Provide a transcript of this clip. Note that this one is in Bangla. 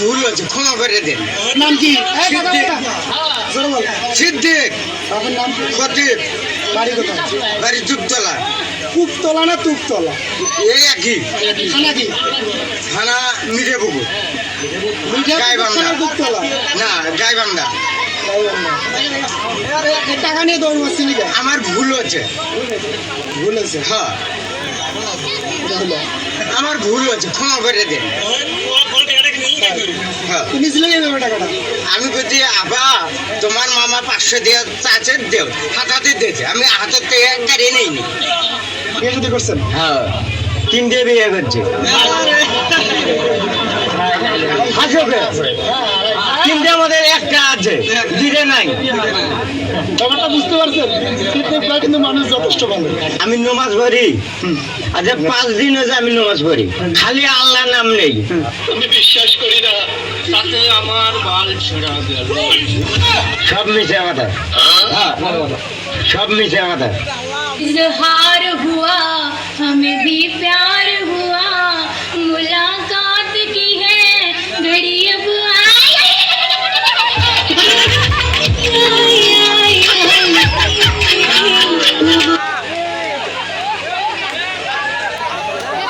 ভুল হয়েছে ক্ষমা করে দেন। নাম কি? সিদ্দিক। আপনার নাম? খতিব বাড়ি কোথায়? বাড়ি যুগতলা কুকতলা না তুকতলা এই একই। থানা কি? থানা পুকুর গাইবান্ধা। না গাইবান্ধা। টাকা নিয়ে দৌড় মারছিলি? আমার ভুল হচ্ছে ভুল হয়েছে? হ্যাঁ। আমার ভুল হচ্ছে ক্ষমা করে দেন। তুমি ছিলে কি টাকাটা? আমি বলছি আবা তোমার মামা পাঁচশো দিয়ে চাচের দেও। হাতাতে দিয়েছে। আমি হাতের থেকে গাড়ি নেইনি। বিয়ে যদি করছেন? হ্যাঁ। তিনটে বিয়ে করছে। আমাদের দিচ্ছে নাই। ব্যাপারটা বুঝতে পারছেন? কিন্তু মানুষ যথেষ্ট আমি নমাজ পড়ি। আচ্ছা পাঁচ দিন হয়েছে আমি নমাজ পড়ি। খালি আল্লাহ নাম নেই। আমি বিশ্বাস করি না তাতে আমার বাল সব মিশে আমাদের। হ্যাঁ, সব মিশে আমাদের। হুয়া